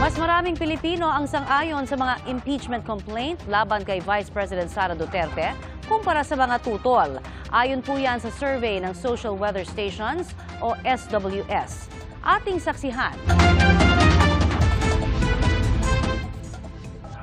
Mas maraming Pilipino ang sang-ayon sa mga impeachment complaint laban kay Vice President Sara Duterte kumpara sa mga tutol. Ayon po yan sa survey ng Social Weather Stations o SWS. Ating saksihan.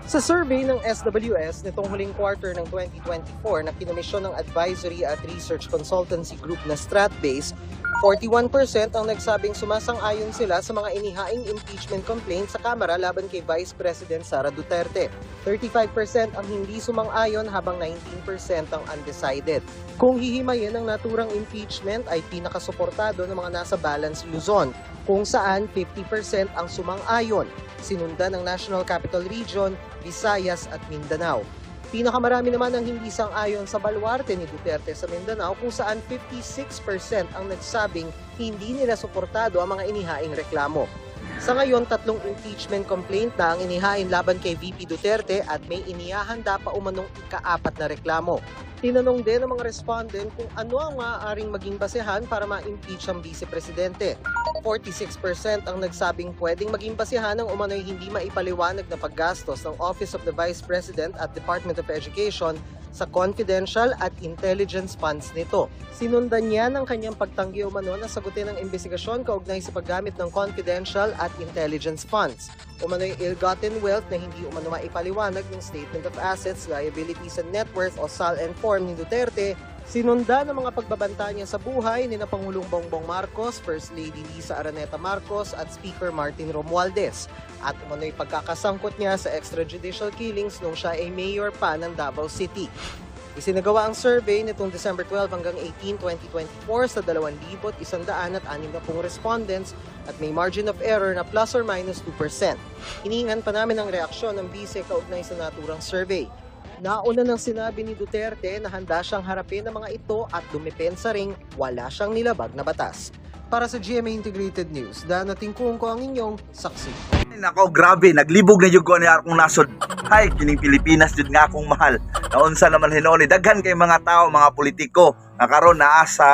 Sa survey ng SWS nitong huling quarter ng 2024 na kinomisyon ng advisory at research consultancy group na Stratbase, 41% ang nagsabing sumasang-ayon sila sa mga inihaing impeachment complaint sa Kamara laban kay Vice President Sara Duterte. 35% ang hindi sumang-ayon habang 19% ang undecided. Kung hihimayin ang naturang impeachment ay pinakasuportado ng mga nasa Balance Luzon, kung saan 50% ang sumang-ayon sinundan ng National Capital Region, Visayas at Mindanao. Pinakamarami naman ang hindi sang-ayon sa baluarte ni Duterte sa Mindanao kung saan 56% ang nagsabing hindi nila suportado ang mga inihaing reklamo. Sa ngayon, tatlong impeachment complaint na ang inihain laban kay VP Duterte at may inihahanda pa umanong ikaapat na reklamo. Tinanong din ng mga respondent kung ano ang maaaring maging basehan para ma-impeach ang vice presidente. 46% ang nagsabing pwedeng maging basihan ng umano'y hindi maipaliwanag na paggastos ng Office of the Vice President at Department of Education sa confidential at intelligence funds nito. Sinundan niya ng kanyang pagtanggi umano na sagutin ang investigasyon kaugnay sa paggamit ng confidential at intelligence funds. Umano'y ill-gotten wealth na hindi umano maipaliwanag ng Statement of Assets, Liabilities and Net Worth o SAL and Form ni Duterte Sinunda ng mga pagbabanta niya sa buhay ni na Pangulong Bongbong Marcos, First Lady Lisa Araneta Marcos at Speaker Martin Romualdez. At umano'y pagkakasangkot niya sa extrajudicial killings nung siya ay mayor pa ng Davao City. Isinagawa ang survey nitong December 12 hanggang 18, 2024 sa 2,160 respondents at may margin of error na plus or minus 2%. Hiningan pa namin ang reaksyon ng bise kaugnay sa naturang survey. Nauna nang sinabi ni Duterte na handa siyang harapin ang mga ito at dumepensa ring wala siyang nilabag na batas. Para sa GMA Integrated News, danating kung ko ang inyong saksi. Ay, Nako, grabe, naglibog na yung ko ni akong nasod. Hay, kining Pilipinas jud nga akong mahal. Naunsa naman hinoni daghan kay mga tao, mga politiko nga karon naa sa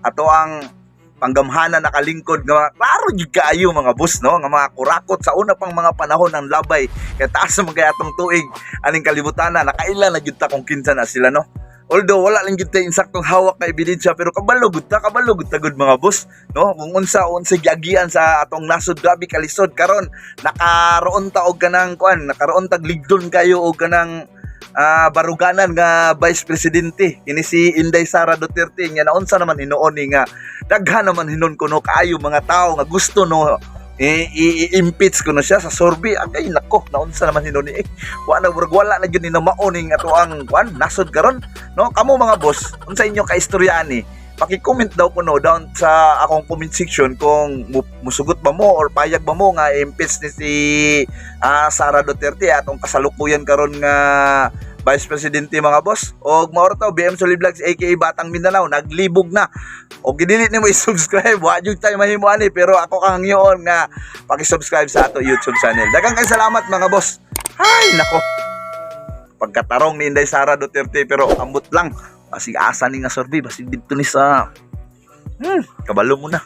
ato ang panggamhanan nakalingkod nga klaro gyud kaayo mga boss no? Nga mga kurakot sa una pang mga panahon ng labay. Kay taas man kay atong tuig. Aning kalibutan na nakaila na gyud ta kung kinsa na sila no? Although wala lang gyud tay insaktong hawak ka ebidensya pero kabalo gud ta kabalo gud ta gud mga boss no? Kung unsa unsa giagian sa atong nasod grabe kalisod. Karon nakaroon ta og kanang kuan nakaroon tag ligdon kayo og kanang ah, baruganan nga Vice Presidente kini si Inday Sara Duterte nga naunsa naman hinuon ni nga daghan naman hinon kuno kaayo mga tao nga gusto no i- i-impeach ko na siya sa sorbi agay nako naunsa naman hinon ni eh, wala na wala na gyud ni na maoning ato ang kuan nasod karon. No kamo mga boss unsa inyo ka istoryani paki-comment daw ko no down sa akong comment section kung mu- musugot ba mo or payag ba mo nga impeach ni si ah, Sara Duterte atong kasalukuyan karon nga Vice Presidente mga boss. Og mao ra to BM Solid Vlogs aka Batang Mindanao naglibog na. Og gidilit nimo i-subscribe wa jud tayo mahimo ani pero ako kang ngyoon nga paki-subscribe sa ato YouTube channel. Daghang kay salamat mga boss. Hay nako. Pagkatarong ni Inday Sara Duterte pero ambot lang basig asa ni nga sorbi basig dito ni sa hmm, kabalo mo na